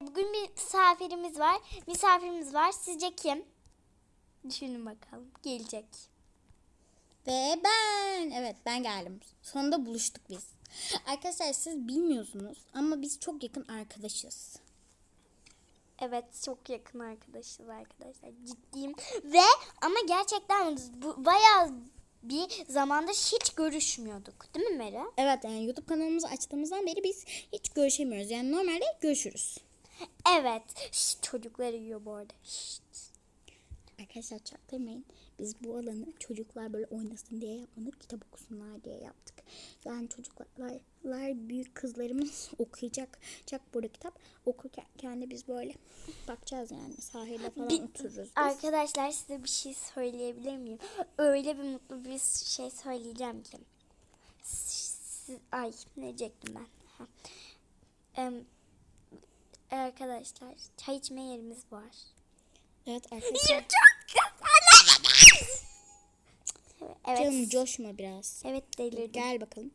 Bugün bir misafirimiz var. Misafirimiz var. Sizce kim? Düşünün bakalım. Gelecek. Ve ben. Evet ben geldim. Sonunda buluştuk biz. Arkadaşlar siz bilmiyorsunuz ama biz çok yakın arkadaşız. Evet çok yakın arkadaşız arkadaşlar. Ciddiyim. Ve ama gerçekten bu bayağı bir zamanda hiç görüşmüyorduk. Değil mi Mera? Evet yani YouTube kanalımızı açtığımızdan beri biz hiç görüşemiyoruz. Yani normalde görüşürüz. Evet. Şşt, çocuklar yiyor bu arada. Şşt. Arkadaşlar çaktırmayın. Biz bu alanı çocuklar böyle oynasın diye yapmadık. Kitap okusunlar diye yaptık. Yani çocuklar büyük kızlarımız okuyacak çak burada kitap. Okurken de biz böyle bakacağız yani. Sahilde falan Bir- otururuz biz. Arkadaşlar size bir şey söyleyebilir miyim? Öyle bir mutlu bir şey söyleyeceğim ki. Siz, ay ne diyecektim ben? Ha. Em, arkadaşlar çay içme yerimiz var. Evet arkadaşlar. Evet. Canım coşma biraz. Evet delirdim. Gel bakalım.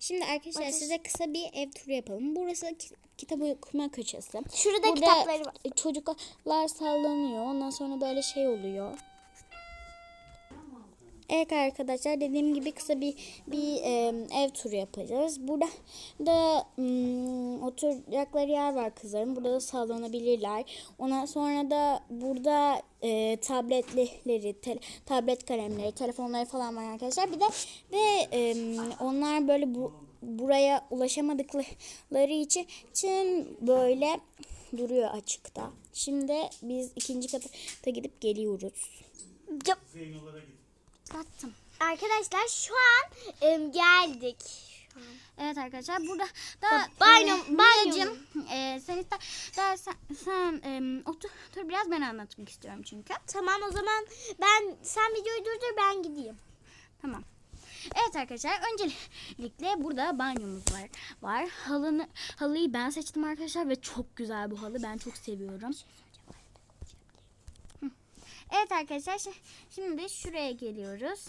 Şimdi arkadaşlar Bakın. size kısa bir ev turu yapalım. Burası ki- kitap okuma köşesi. Şurada kitapları var. çocuklar sallanıyor. Ondan sonra böyle şey oluyor. Evet arkadaşlar dediğim gibi kısa bir bir e, ev turu yapacağız. Burada da mm, oturacakları yer var kızların. Burada da sallanabilirler. Ondan sonra da burada e, tabletleri, te- tablet kalemleri, telefonları falan var arkadaşlar. Bir de ve e, onlar böyle bu buraya ulaşamadıkları için, için böyle duruyor açıkta. Şimdi biz ikinci kata gidip geliyoruz. Yap. Sattım. Arkadaşlar şu an em, geldik. Şu an. Evet arkadaşlar burada da banyo- e, banyo- Mia'cığım, e, sen ister dersen sen e, otur, otur biraz ben anlatmak istiyorum çünkü. Tamam o zaman ben sen videoyu durdur ben gideyim. Tamam. Evet arkadaşlar öncelikle burada banyomuz var. Var. Halını halıyı ben seçtim arkadaşlar ve çok güzel bu halı. Ben çok seviyorum. Evet arkadaşlar şi- şimdi şuraya geliyoruz.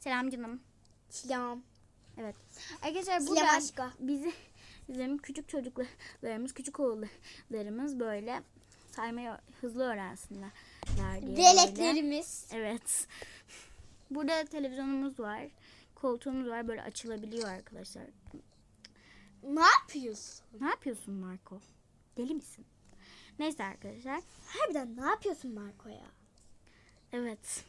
Selam canım. Selam. Evet. Arkadaşlar burada aşko. bizi bizim küçük çocuklarımız, küçük oğullarımız böyle saymayı hızlı öğrensinler. Veletlerimiz. Evet. Burada televizyonumuz var. Koltuğumuz var. Böyle açılabiliyor arkadaşlar. Ne yapıyorsun? Ne yapıyorsun Marco? Deli misin? Neyse arkadaşlar. Harbiden ne yapıyorsun Marco ya? Evet.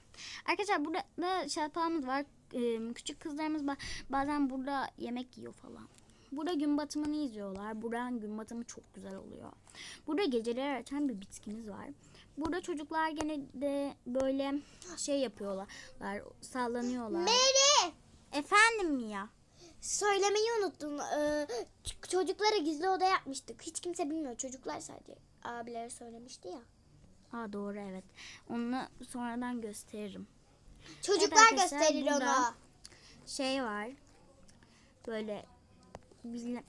Arkadaşlar burada da şatağımız var. Ee, küçük kızlarımız ba- bazen burada yemek yiyor falan. Burada gün batımını izliyorlar. Buranın gün batımı çok güzel oluyor. Burada geceleri açan bir bitkimiz var. Burada çocuklar gene de böyle şey yapıyorlar. Sallanıyorlar. Mary! Efendim Mia? Söylemeyi unuttum. Ee, çocuklara gizli oda yapmıştık. Hiç kimse bilmiyor. Çocuklar sadece abilere söylemişti ya. Aa doğru evet. Onu sonradan gösteririm. Çocuklar arkadaşlar, gösterir ona. Şey var. Böyle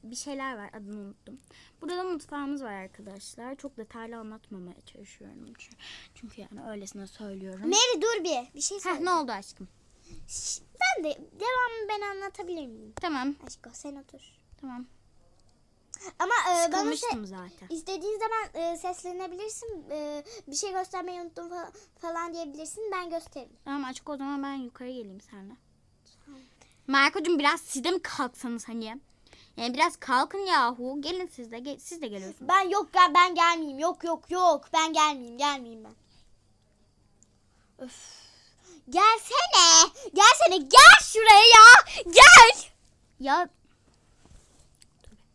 bir şeyler var adını unuttum. Burada da mutfağımız var arkadaşlar. Çok detaylı anlatmamaya çalışıyorum. Çünkü, yani öylesine söylüyorum. Mary dur bir. Bir şey Heh, söyle. ne oldu aşkım? Ben de devamını ben anlatabilir miyim? Tamam. Aşko sen otur. Tamam. Ama e, bana se- Sıkılmıştım zaten. istediğin zaman e, seslenebilirsin. E, bir şey göstermeyi unuttum fa- falan diyebilirsin. Ben gösteririm. Tamam açık o zaman ben yukarı geleyim seninle. Marco'cum biraz siz de mi kalksanız hani? Yani biraz kalkın yahu. Gelin siz de. Gel, siz de geliyorsunuz. Ben yok ya ben gelmeyeyim. Yok yok yok. Ben gelmeyeyim. Gelmeyeyim ben. Öf. Gelsene. Gelsene. Gel şuraya ya. Gel. Ya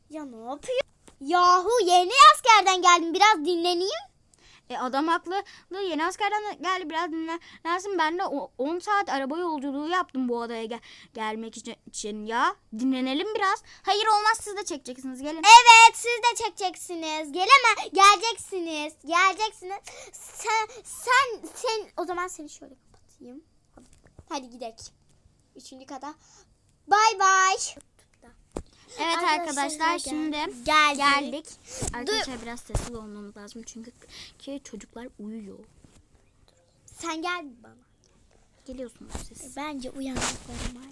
Ya ne yapıyor? Yahu yeni askerden geldim. Biraz dinleneyim. E adam haklı. Yeni askerden geldi biraz dinlensin. Ben de o- 10 saat araba yolculuğu yaptım bu adaya gel- gelmek için, için ya. Dinlenelim biraz. Hayır olmaz siz de çekeceksiniz. Gelin. Evet siz de çekeceksiniz. Geleme. Geleceksiniz. Geleceksiniz. Sen sen sen o zaman seni şöyle kapatayım. Hadi gidelim. Üçüncü kata. Bay bay. Evet Arkadaşlar, arkadaşlar şimdi geldik. geldik. Arkadaşlar biraz sesli olmamız lazım çünkü ki çocuklar uyuyor. Sen gel bana. Geliyorsunuz siz. Bence uyandıklarım var.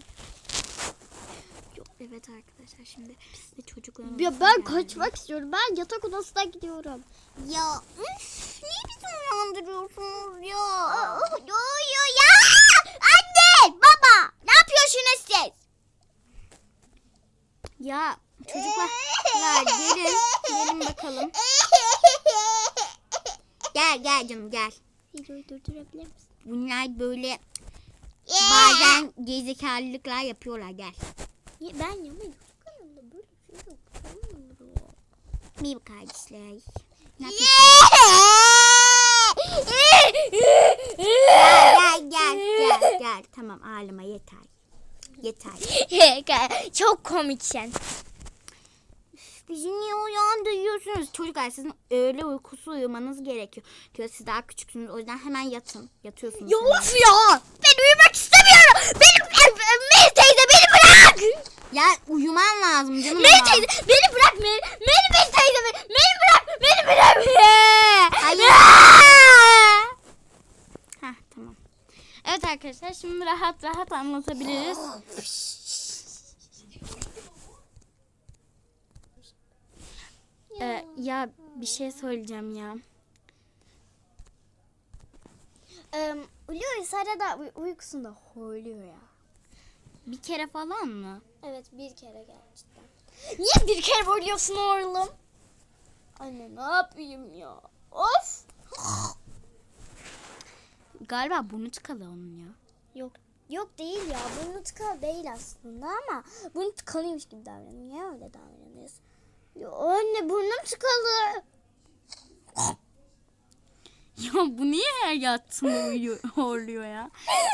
Yok Evet arkadaşlar şimdi de çocuklarımız. Ya ben kaçmak istiyorum. Ben yatak odasına gidiyorum. Ya üf, niye bizi uyandırıyorsunuz ya? Yo yo ya! Anne! Baba! Ne yapıyorsunuz siz? Ya çocuklar gelin gelin bakalım. Gel gel canım gel. Videoyu durdurabilir misin? Bunlar böyle bazen gezekalılıklar yapıyorlar gel. Niye? Ben yamayım. Böyle bir şey yok. Kardeşler. Ne yapıyorsunuz? Gel gel gel gel gel. Tamam ağlama yeter. Yeter. Çok komiksin. Bizi niye uyandırıyorsunuz? Çocuklar sizin öğle uykusu uyumanız gerekiyor. Diyor siz daha küçüksünüz o yüzden hemen yatın. Yatıyorsunuz. Ya of ya! Ben uyumak istemiyorum. Benim Meri teyze beni bırak. Ya uyuman lazım canım. Meri teyze beni bırak Meri. Meri Meri teyze beni. Beni bırak. Beni bırak. Hayır. Aa! Heh, tamam. Evet arkadaşlar şimdi rahat rahat anlatabiliriz. Ee, ya bir şey söyleyeceğim ya. Ee, Uluyor arada uy- uykusunda horluyor ya. Bir kere falan mı? Evet bir kere gerçekten. Niye bir kere horluyorsun oğlum? Anne ne yapayım ya? Of. Galiba burnu tıkalı onun ya. Yok yok değil ya. Burnu tıkalı değil aslında ama burnu tıkalıymış gibi davranıyor. Niye öyle davranıyorsun? Ya anne burnum tıkalı. Ya bu niye her yattığında uyuyor, horluyor ya?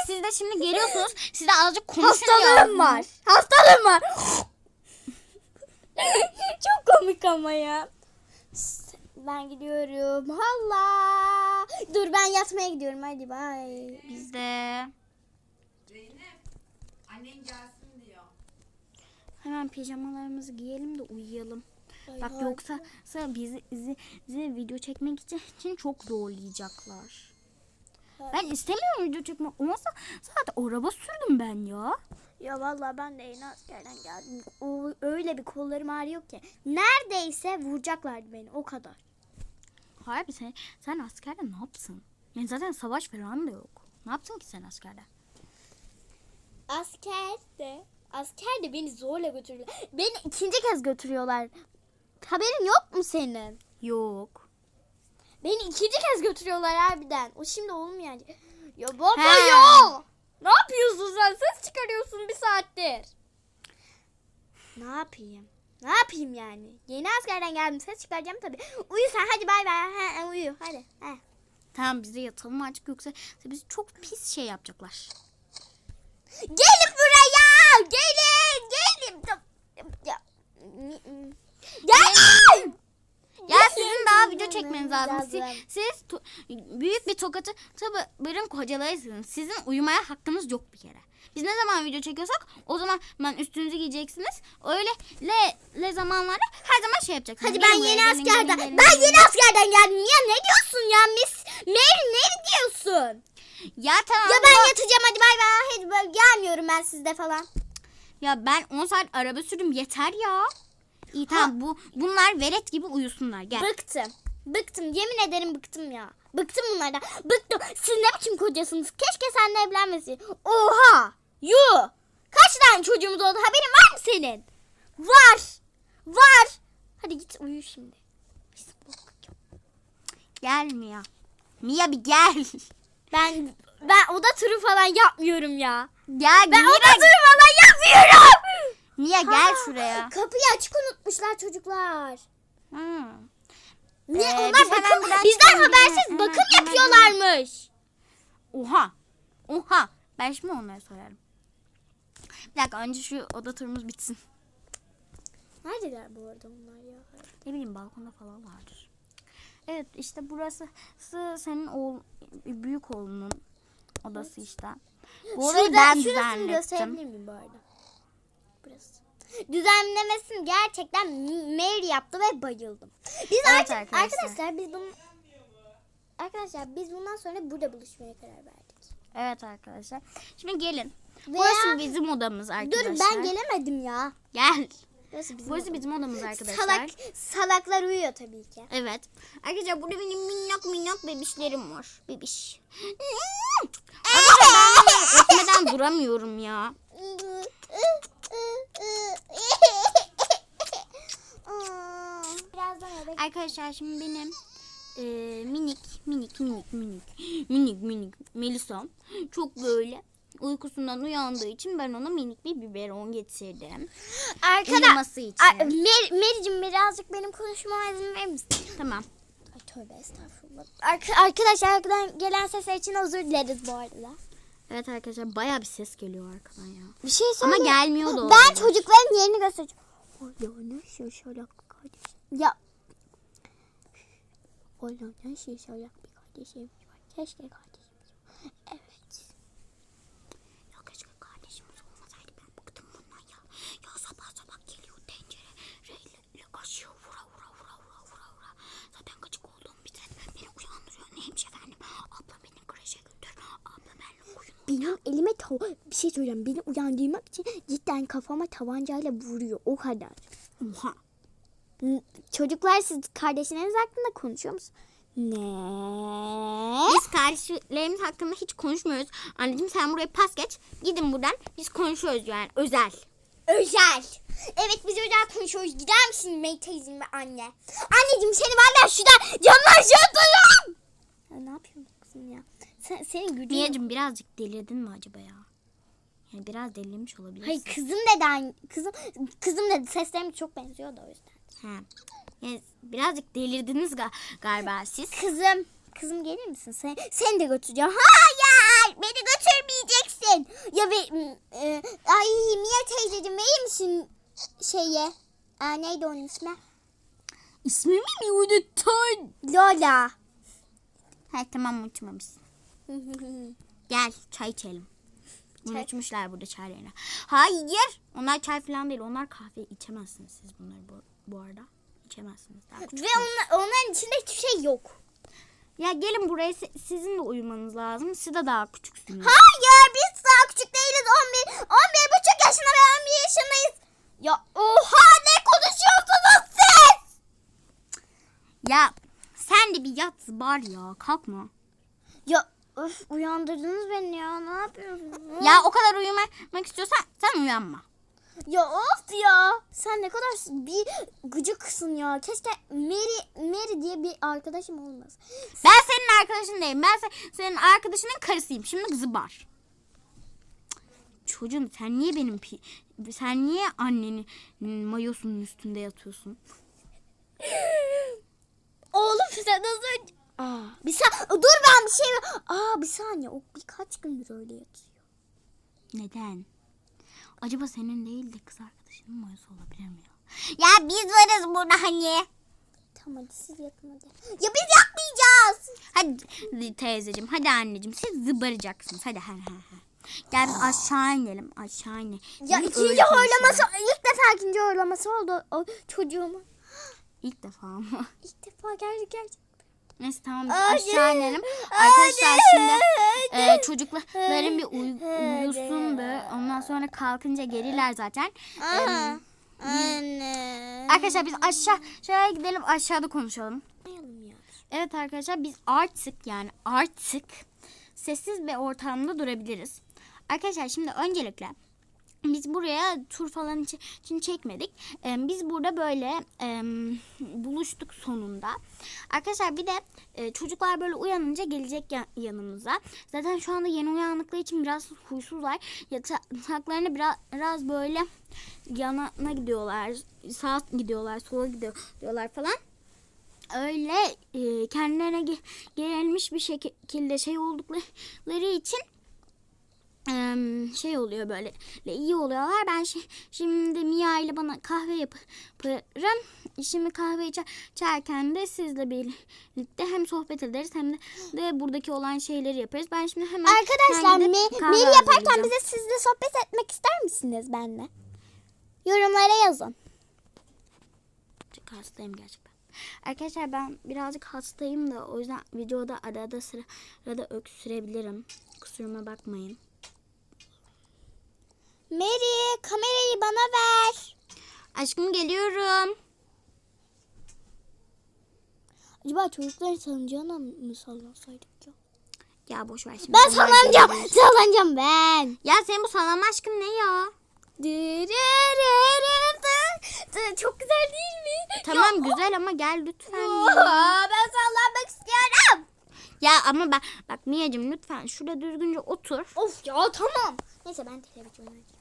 Siz de şimdi geliyorsunuz. Siz de azıcık konuşun ya. Hastalığım var. Hastalığım var. Çok komik ama ya. Ben gidiyorum. Allah. Dur ben yatmaya gidiyorum. Hadi bay. Biz de Zeynep, annen gelsin diyor. hemen pijamalarımızı giyelim de uyuyalım. Bak Ay, yoksa bizi, bizi, bizi video çekmek için, için çok zorlayacaklar. Ben istemiyorum video çekmek. Olmazsa zaten araba sürdüm ben ya. Ya vallahi ben de yeni askerden geldim. O, öyle bir kollarım ağrıyor ki. Neredeyse vuracaklardı beni o kadar. Harbi sen, sen askerde ne yapsın? Yani zaten savaş falan da yok. Ne yaptın ki sen askerde? Asker de asker de beni zorla götürüyorlar. Beni ikinci kez götürüyorlar. Haberin yok mu senin? Yok. Beni ikinci kez götürüyorlar harbiden. O şimdi olmayacak. Ya baba He. ya. Ne yapıyorsun sen? Ses çıkarıyorsun bir saattir. Ne yapayım? Ne yapayım yani? Yeni askerden geldim ses çıkaracağım tabii. Uyu sen hadi bay bay. He, uyu hadi. He. Tamam biz de yatalım artık yoksa bizi çok pis şey yapacaklar. Gelin buraya. Gelin. Gelin. Ya. Gelin. Ya sizin daha video çekmeniz lazım. Siz, siz büyük bir tokatı tabi kocalarısınız. Sizin uyumaya hakkınız yok bir kere. Biz ne zaman video çekiyorsak o zaman ben üstünüzü giyeceksiniz. Öyle le, le zamanlarda her zaman şey yapacaksınız. Hadi ben yeni gelin, askerden. gelin, gelin, ben yeni askerden geldim. Ya ne diyorsun ya Miss Mary ne diyorsun? Ya tamam. Ya ben yatacağım hadi bay bay. Hadi gelmiyorum ben sizde falan. Ya ben 10 saat araba sürdüm yeter ya. İyi tamam bu bunlar velet gibi uyusunlar gel. Bıktım. Bıktım. Yemin ederim bıktım ya. Bıktım bunlardan. Bıktım. Siz ne biçim kocasınız? Keşke seninle evlenmesin. Oha. Yuh. Kaç tane çocuğumuz oldu? Haberin var mı senin? Var. Var. Hadi git uyu şimdi. Gel Mia. Mia bir gel. Ben ben oda turu falan yapmıyorum ya. Gel Ben Mia. oda turu falan yapmıyorum. Mia gel Ha, şuraya. Kapıyı açık unutmuşlar çocuklar. Hmm. Ne Ee, onlar biz hemen bakım bizden çıkalım, habersiz hemen, bakım hemen, yapıyorlarmış. Oha. Oha. Ben şimdi onlara sorarım. Bir dakika önce şu oda turumuz bitsin. Neredeler bu arada onlar ya? Ne bileyim balkonda falan vardır. Evet işte burası sı- senin oğul, büyük oğlunun odası işte. Bu odayı Şurada, ben şurasını düzenlettim. gösterebilir miyim bu arada? Burası. Düzenlemesini gerçekten Mary yaptı ve bayıldım. Biz Evet artık arkadaşlar. arkadaşlar. biz bunu Arkadaşlar biz bundan sonra burada buluşmaya karar verdik. Evet arkadaşlar. Şimdi gelin. Veya- Burası bizim odamız arkadaşlar. Dur ben gelemedim ya. Gel. Burası bizim Burası bizim odamız arkadaşlar. Salak, salaklar uyuyor tabii ki. Evet. Arkadaşlar burada benim minnak minnak bebişlerim var. Bebiş. Arkadaşlar ben öpmeden duramıyorum ya. Arkadaşlar şimdi benim e, minik minik minik minik minik minik Melisa'm çok böyle uykusundan uyandığı için ben ona minik bir biberon getirdim. Arkadaş, Uyuması için. Mer Mericim birazcık benim konuşmama izin verir misin? Tamam. Ay tövbe estağfurullah. Arka, arkadaşlar arkadan gelen sesler için özür dileriz bu arada. Evet arkadaşlar baya bir ses geliyor arkadan ya. Bir şey Ama söyle. gelmiyor da Ben çocukların yerini göstereceğim. Ne şey bir kardeşim. Ya. Ne şey şalak bir kardeşim. Keşke kardeşimiz var. Evet. Ya keşke kardeşimiz olmasaydı ben bıktım bundan ya. Ya sabah sabah geliyor tencereyle kaşıyor vura vura vura vura vura vura. Zaten gıcık olduğum bir ses beni uyandırıyor. Neymiş efendim? Abla beni kreşe götür. Abla benimle oyun Benim elime bir şey söyleyeceğim. Beni uyandırmak için cidden kafama tabancayla vuruyor. O kadar. Oha. Çocuklar siz kardeşleriniz hakkında konuşuyor musunuz? Ne? Biz kardeşlerimiz hakkında hiç konuşmuyoruz. Anneciğim sen buraya pas geç. Gidin buradan. Biz konuşuyoruz yani özel. Özel. Evet biz özel konuşuyoruz. Gider misin May teyzem ve anne? Anneciğim seni benden şurada camdan. Ya ne yapıyorsun kızım ya? Sen, senin gücün. Niyacım birazcık delirdin mi acaba ya? Yani biraz delirmiş olabilirsin. Hayır kızım dedi anne. Kızım, kızım dedi. Seslerimiz çok benziyor da o yüzden. He. Yani birazcık delirdiniz ga- galiba siz. Kızım. Kızım gelir misin? Sen, seni de götüreceğim. Hayır. Beni götürmeyeceksin. Ya ve, e, ay Mia teyzeciğim verir misin şeye? Aa, neydi onun ismi? İsmimi mi unuttun? Lola. He tamam unutmamışsın. Gel çay içelim. Unutmuşlar burada çaylarını. Hayır. Onlar çay falan değil. Onlar kahve içemezsiniz siz bunları bu, bu arada. İçemezsiniz. Daha Ve onlar, onların içinde hiçbir şey yok. Ya gelin buraya si- sizin de uyumanız lazım. Siz de daha küçüksünüz. Hayır biz daha küçük değiliz 11. 11 buçuk yaşında ve 11 yaşındayız. Ya oha ne konuşuyorsunuz siz? Ya sen de bir yat var ya. Kalkma. Ya öf uyandırdınız beni ya ne yapıyorsunuz? Ya o kadar uyumak istiyorsan sen uyanma. Ya of ya. Sen ne kadar bir gıcıksın ya. Keşke Mary, Mary diye bir arkadaşım olmaz. Ben senin arkadaşın değilim. Ben se- senin arkadaşının karısıyım. Şimdi zıbar. Çocuğum sen niye benim pi- sen niye annenin mayosunun üstünde yatıyorsun? Oğlum sen önce... Aa, bir sa- Dur ben bir şey... Aa bir saniye o birkaç gündür öyle yatıyor. Neden? Acaba senin değil de kız arkadaşının mayosu olabilir mi ya? Ya biz varız burada hani. Tamam hadi siz yatın hadi. Ya biz yapmayacağız. Hadi teyzeciğim, hadi anneciğim siz zıbaracaksınız. Hadi hadi hadi. Gel biz aşağı inelim, aşağı inelim. Ya Biz ikinci öyle horlaması, ilk defa ikinci horlaması oldu o çocuğumun. İlk defa mı? İlk defa geldi gerçekten. Neyse tamam biz aşağı inelim. Arkadaşlar şimdi e, çocukların bir uy- uyusun bir. Ondan sonra kalkınca gelirler zaten. Aha. Anne. Arkadaşlar biz aşağı aşağıya gidelim aşağıda konuşalım. Evet arkadaşlar biz artık yani artık sessiz bir ortamda durabiliriz. Arkadaşlar şimdi öncelikle biz buraya tur falan için, çekmedik. Ee, biz burada böyle e, buluştuk sonunda. Arkadaşlar bir de e, çocuklar böyle uyanınca gelecek ya- yanımıza. Zaten şu anda yeni uyandıkları için biraz huysuzlar. Yataklarına biraz, biraz böyle yana gidiyorlar. Sağa gidiyorlar, sola gidiyorlar falan öyle e, kendilerine ge- gelmiş bir şekilde şey oldukları için şey oluyor böyle iyi oluyorlar. Ben şi- şimdi Mia ile bana kahve yaparım. Şimdi kahve içer- içerken de sizle birlikte hem sohbet ederiz hem de, de buradaki olan şeyleri yaparız. Ben şimdi hemen Arkadaşlar Mary yaparken bize siz de sohbet etmek ister misiniz benimle? Yorumlara yazın. Çok hastayım gerçekten. Arkadaşlar ben birazcık hastayım da o yüzden videoda arada sıra arada öksürebilirim. Kusuruma bakmayın. Mary kamerayı bana ver. Aşkım geliyorum. Acaba çocukların salıncağına mı sallansaydık ya? Ya boş ver şimdi. Ben sallanacağım. Sallanacağım ben. Ya senin bu sallanma aşkın ne ya? Çok güzel değil mi? Tamam güzel ama gel lütfen. ya. Ben sallanmak istiyorum. Ya ama ben bak Mia'cığım lütfen şurada düzgünce otur. Of ya tamam. Neyse ben televizyon açayım.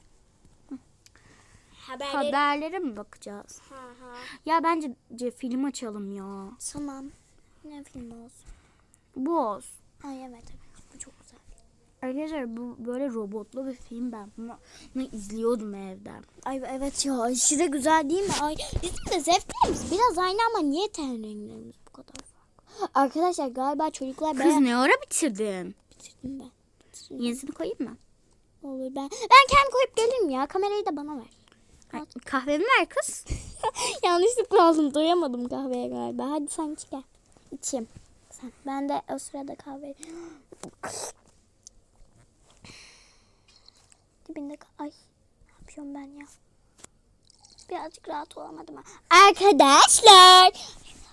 Haberleri. Haberlere mi bakacağız? Ha, ha. Ya bence ce- film açalım ya. Tamam. Ne film olsun? Bu olsun. Ay evet evet. Bu çok güzel. Arkadaşlar bu böyle robotlu bir film ben bunu, bunu izliyordum evde. Ay evet ya aşırı güzel değil mi? Ay bizim de zevklerimiz biraz aynı ama niye ten renklerimiz bu kadar farklı? Arkadaşlar galiba çocuklar Kız beğen... ne ara bitirdin? Bitirdim ben. Yenisini koyayım mı? Olur ben. Ben kendim koyup gelirim ya. Kamerayı da bana ver. Kahvemi ver kız. Yanlışlıkla aldım. Doyamadım kahveye galiba. Hadi sen iç gel. İçeyim. Sen. Ben de o sırada kahve. Dibinde Ay. Ne yapıyorum ben ya? Birazcık rahat olamadım ha. Arkadaşlar.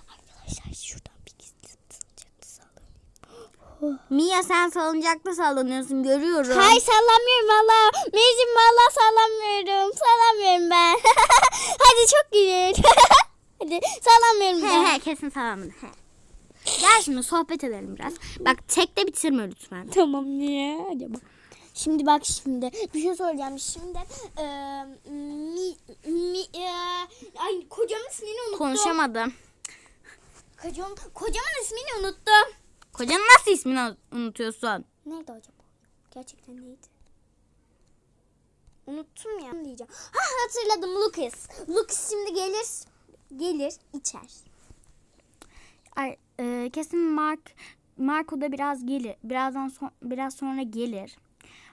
Arkadaşlar şuradan bir gizli sılacaktı sallanayım. Mia sen salıncakta sallanıyorsun görüyorum. Hayır sallamıyorum valla. Mecim valla sallamıyorum. Sallamıyorum ben. Hadi çok gülün. Hadi sallamıyorum He ben. he kesin sallamadın. He. Gel şimdi sohbet edelim biraz. Bak tek de bitirme lütfen. Tamam niye acaba? Şimdi bak şimdi bir şey söyleyeceğim. Şimdi e, mi, mi, e, ay kocamın ismini unuttum. Konuşamadım. Kocam, kocamın ismini unuttum. Kocanın nasıl ismini unutuyorsun? Neydi acaba? Gerçekten neydi? Unuttum ya. Diyeceğim. Ha hatırladım Lucas. Lucas şimdi gelir gelir içer. Ay, e, kesin Mark Marco da biraz gelir. Birazdan son, biraz sonra gelir.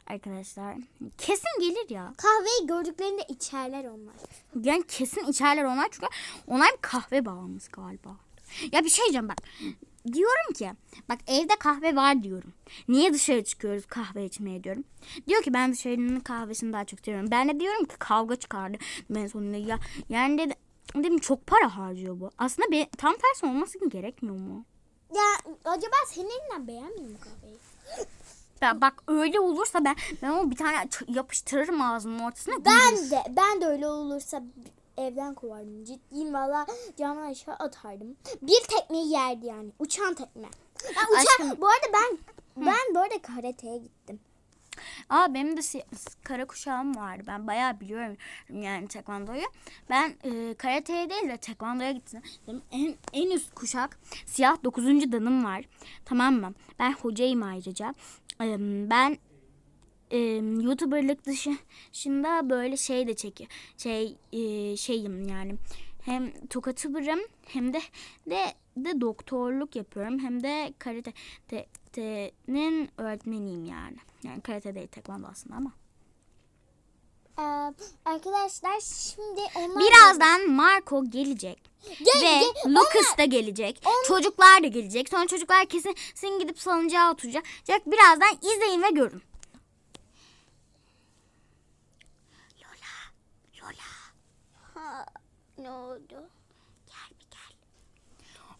Arkadaşlar. Kesin gelir ya. Kahveyi gördüklerinde içerler onlar. Yani kesin içerler onlar çünkü onlar bir kahve bağımlısı galiba. Ya bir şey diyeceğim bak. Diyorum ki bak evde kahve var diyorum. Niye dışarı çıkıyoruz kahve içmeye diyorum. Diyor ki ben dışarının kahvesini daha çok seviyorum. Ben de diyorum ki kavga çıkardı ben sonunda ya. Yani dedim, dedim çok para harcıyor bu. Aslında bir, tam tersi olması gerekmiyor mu? Ya acaba senin elinden beğenmiyor mu kahveyi? Ya bak öyle olursa ben ben onu bir tane yapıştırırım ağzımın ortasına. Ben de ben de öyle olursa evden kovardım. Ciddiyim valla camdan aşağı atardım. Bir tekmeyi yerdi yani. Uçan tekme. Ben uçan, Aşkım- bu arada ben ben bu arada karateye gittim. Aa benim de si- kara kuşağım vardı. Ben bayağı biliyorum yani tekvandoyu. Ben e, karateye değil de tekvandoya gittim. En, en üst kuşak siyah 9. danım var. Tamam mı? Ben hocayım ayrıca. E, ben e, YouTuber'lık dışı- dışında böyle şey de çekiyor. Şey e, şeyim yani. Hem tokatübürüm hem de de de doktorluk yapıyorum. Hem de karate'nin öğretmeniyim yani. Yani karate değil tekvando aslında ama. Ee, arkadaşlar şimdi onlar Birazdan Marco gelecek. Gel- Ve gel- Lucas da gelecek. Çocuklar da gelecek. Sonra çocuklar kesin kesin gidip salıncağa oturacak. Birazdan izleyin ve görün. Lola. Lola. Ha, ne oldu? Gel bir gel.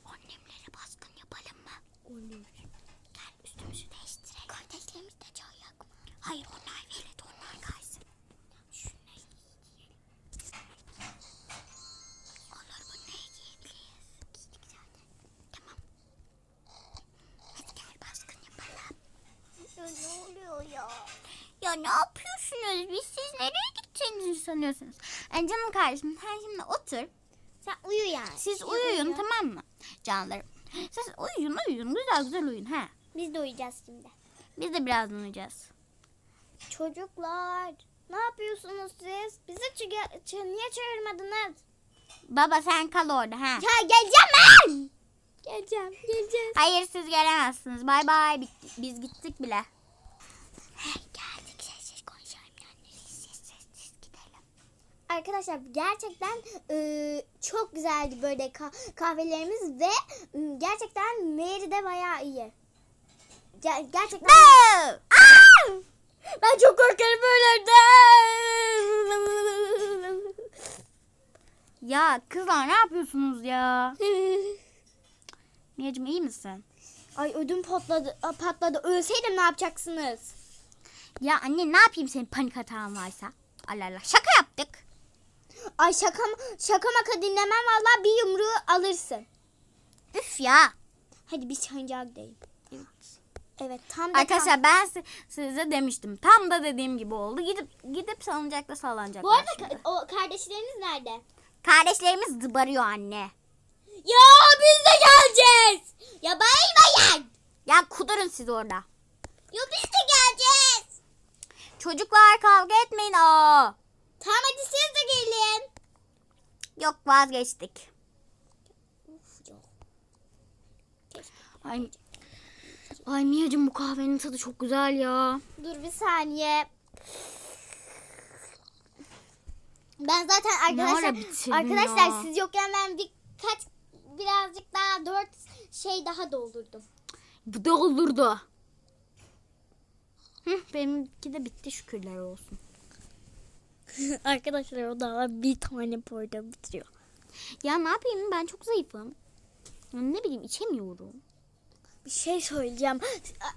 Annemlere baskın yapalım mı? Olur. Gel üstümüzü değiştirelim. Kardeşlerimiz de çayak mı? Hayır onlar velet onlar kaysın. Şunları giyelim. Olur bu ne giyebiliriz? Giydik zaten. Tamam. Hadi gel baskın yapalım. Ya ne oluyor ya? Ya ne yapıyorsunuz? Biz siz nereye gideceğinizi sanıyorsunuz? Yani canım kardeşim sen şimdi otur. Sen uyu yani. Siz Siz uyuyun uyu. tamam mı? Canlarım. Siz uyuyun uyuyun güzel güzel uyuyun. ha. Biz de uyuyacağız şimdi. Biz de birazdan uyuyacağız. Çocuklar ne yapıyorsunuz siz? Bizi çı- çı- niye çağırmadınız? Baba sen kal orada ha. Ya geleceğim ben. Geleceğim, geleceğiz. Hayır siz gelemezsiniz. Bay bay. Bitti- Biz gittik bile. Hey, geldik sessiz konuşalım yani. Sessiz sessiz gidelim. Arkadaşlar gerçekten e, çok güzeldi böyle ka- kahvelerimiz ve e, gerçekten Mary de bayağı iyi. Ger- gerçekten. Aa! Ben çok korkarım böylelerden. Ya kızlar ne yapıyorsunuz ya? Miyacım iyi misin? Ay ödüm patladı, a, patladı. Ölseydim ne yapacaksınız? Ya anne ne yapayım senin panik atağın varsa? Allah Allah şaka yaptık. Ay şaka şaka maka dinlemem vallahi bir yumruğu alırsın. Üf ya. Hadi bir sancığa gidelim. Evet tam da Arkadaşlar ben si- size demiştim. Tam da dediğim gibi oldu. Gidip gidip salıncakta sallanacaklar Bu arada şimdi. ka- o kardeşleriniz nerede? Kardeşlerimiz zıbarıyor anne. Ya biz de geleceğiz. Ya bayılmayın. Ya kudurun siz orada. Ya biz de geleceğiz. Çocuklar kavga etmeyin. Aa. Tamam hadi siz de gelin. Yok vazgeçtik. Ay, ay Mia'cığım bu kahvenin tadı çok güzel ya. Dur bir saniye. Ben zaten arkadaşlar arkadaşlar ya? siz yokken ben birkaç birazcık daha dört şey daha doldurdum. Bu da olurdu. Hı, benimki de bitti şükürler olsun. arkadaşlar o da bir tane burada bitiriyor. Ya ne yapayım ben çok zayıfım. Ne bileyim içemiyorum. Bir şey söyleyeceğim.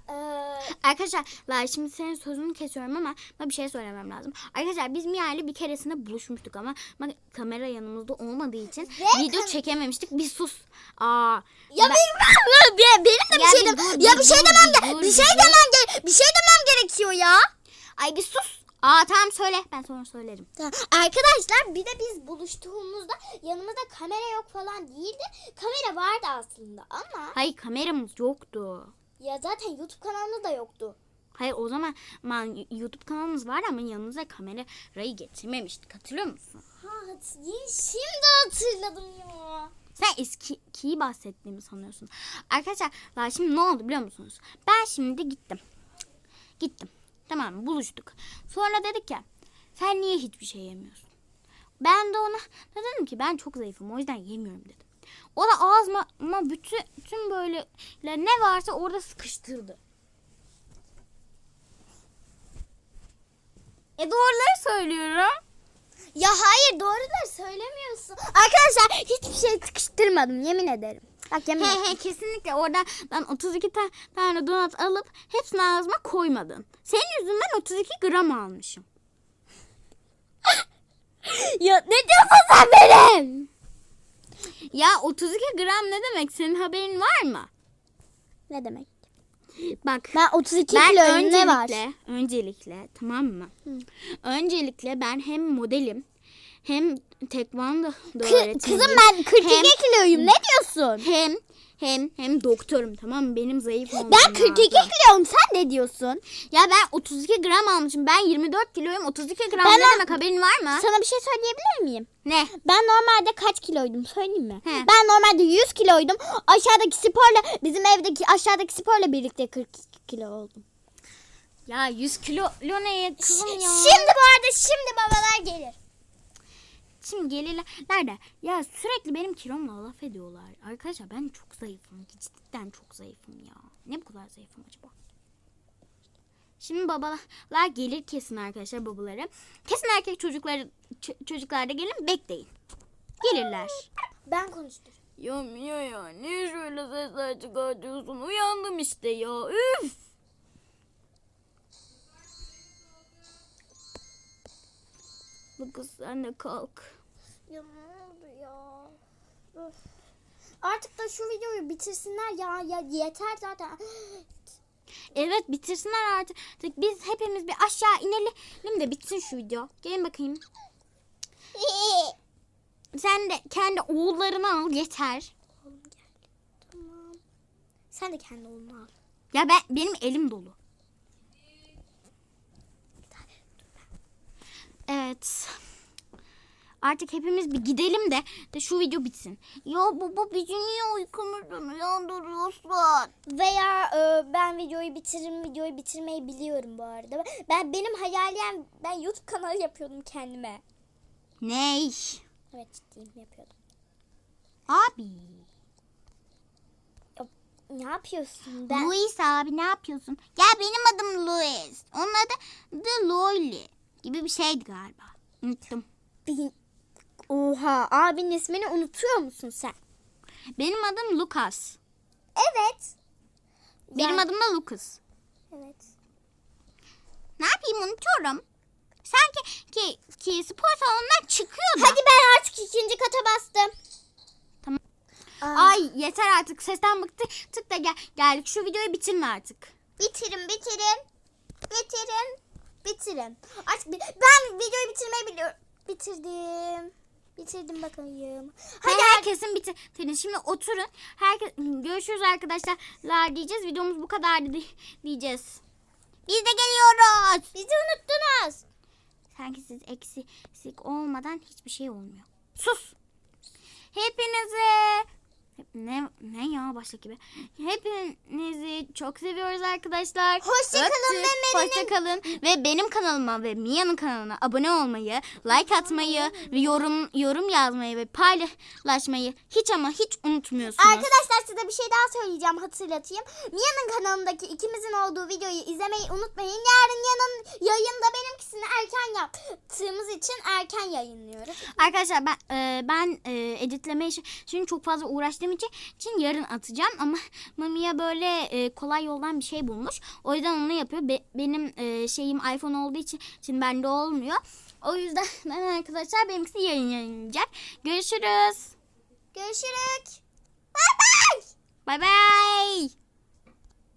Eee, Arkadaşlar la şimdi senin sözünü kesiyorum ama ama bir şey söylemem lazım. Arkadaşlar biz Mia ile bir keresinde buluşmuştuk ama, ama kamera yanımızda olmadığı için Ve video çekememiştik. Bir sus. Aa. Ya benim, benim, benim de bir Ya şey bir dur, ya bir şey dur, demem bir şey demem ge- bir şey demem gerekiyor ya. Ay bir sus. Aa tamam söyle. Ben sonra söylerim. Tamam. Arkadaşlar bir de biz buluştuğumuzda yanımızda kamera yok falan değildi. Kamera vardı aslında ama Hayır kameramız yoktu. ya zaten YouTube kanalında da yoktu. Hayır o zaman man, YouTube kanalımız var ama yanımıza kamerayı getirmemiştik. Hatırlıyor musun? Ha şimdi hatırladım ya. Sen eskiyi bahsettiğimi sanıyorsun. Arkadaşlar şimdi ne oldu biliyor musunuz? Ben şimdi gittim. Gittim. Tamam mı? buluştuk. Sonra dedik ya sen niye hiçbir şey yemiyorsun? Ben de ona dedim ki ben çok zayıfım o yüzden yemiyorum dedim. O da ağzıma bütün, bütün böyle ne varsa orada sıkıştırdı. E doğruları söylüyorum. Ya hayır doğruları söylemiyorsun. Arkadaşlar hiçbir şey sıkıştırmadım yemin ederim. Bak yemin He he kesinlikle oradan ben 32 ta- tane donat alıp hepsini ağzıma koymadın. Senin yüzünden 32 gram almışım. ya ne diyorsun sen benim? Ya 32 gram ne demek? Senin haberin var mı? Ne demek? Bak Ben 32 ben kilo öncelikle, ne var? öncelikle tamam mı? Öncelikle ben hem modelim hem tekvando da öğretmeniyim. kızım ben 42 Hem- kiloyum ne diyorsun? Hem hem hem doktorum tamam mı? Benim zayıf olmam Ben 42 lazım. kiloyum sen ne diyorsun? Ya ben 32 gram almışım. Ben 24 kiloyum. 32 gram Ben ne demek haberin var mı? Sana bir şey söyleyebilir miyim? Ne? Ben normalde kaç kiloydum söyleyeyim mi? He. Ben normalde 100 kiloydum. Aşağıdaki sporla bizim evdeki aşağıdaki sporla birlikte 42 kilo oldum. Ya 100 kilo kilo ne kızım ya? Şimdi bu arada şimdi babalar gelir. Şimdi gelirler de ya sürekli benim kilomla laf ediyorlar. Arkadaşlar ben çok zayıfım. Cidden çok zayıfım ya. Ne bu kadar zayıfım acaba? Şimdi babalar gelir kesin arkadaşlar babaları. Kesin erkek çocukları çocuklar da gelin bekleyin. Gelirler. Ben konuştum. Ya Mia ya niye şöyle sesler çıkartıyorsun? Uyandım işte ya. Üf. Bu kız sen de kalk. Ya ne oldu ya? Öf. Artık da şu videoyu bitirsinler ya. Ya yeter zaten. Evet bitirsinler artık. Biz hepimiz bir aşağı inelim de bitsin şu video. Gelin bakayım. Sen de kendi oğullarını al yeter. tamam. Sen de kendi oğlunu al. Ya ben benim elim dolu. Evet. Artık hepimiz bir gidelim de de şu video bitsin. Ya baba bizi niye uykumuzdan uyandırıyorsun? Veya e, ben videoyu bitiririm. Videoyu bitirmeyi biliyorum bu arada. Ben benim hayalim ben YouTube kanalı yapıyordum kendime. Ney? Evet ciddiyim yapıyordum. Abi. Ne yapıyorsun? Ben Louis abi ne yapıyorsun? Gel benim adım Louis. Onun adı The Loyli gibi bir şeydi galiba. Unuttum. Oha abinin ismini unutuyor musun sen? Benim adım Lucas. Evet. Benim Yani- adım da Lucas. Evet. Ne yapayım unutuyorum. Sanki ki, ki spor salonundan çıkıyordu. Hadi ben artık ikinci kata bastım. Tamam. Aa, Ay yeter artık sesten bıktı. Tık da gel, geldik şu videoyu bitirin artık. bitirin bitirin. Bitirin. Bitirin. Artık ben videoyu bitirmeyi biliyorum. Bitirdim. Bitirdim bakayım. Hadi Hadi herkesin bitirin. Şimdi oturun. Herkes görüşürüz arkadaşlar diyeceğiz. Videomuz bu kadardı di- diyeceğiz. Biz de geliyoruz. bizi unuttunuz. Sanki siz eksik olmadan hiçbir şey olmuyor. Sus. Hepinize baştaki gibi. Hepinizi çok seviyoruz arkadaşlar. Hoşça kalın Öptük. ve Meri'nin- Hoşça kalın ve benim kanalıma ve Mia'nın kanalına abone olmayı, like atmayı ve yorum yorum yazmayı ve paylaşmayı hiç ama hiç unutmuyorsunuz. Arkadaşlar size bir şey daha söyleyeceğim hatırlatayım. Mia'nın kanalındaki ikimizin olduğu videoyu izlemeyi unutmayın. Yarın yanın yayında benimkisini erken yaptığımız için erken yayınlıyoruz. Arkadaşlar ben e, ben e, editleme işi şimdi çok fazla uğraştığım için, için yarın atacağım ama Mamiya böyle e, kolay yoldan bir şey bulmuş. O yüzden onu yapıyor. Be- benim e, şeyim iPhone olduğu için için bende olmuyor. O yüzden arkadaşlar benimkisi yarın yayınlanacak. Görüşürüz. Görüşürüz. Bay bay. Bay bay.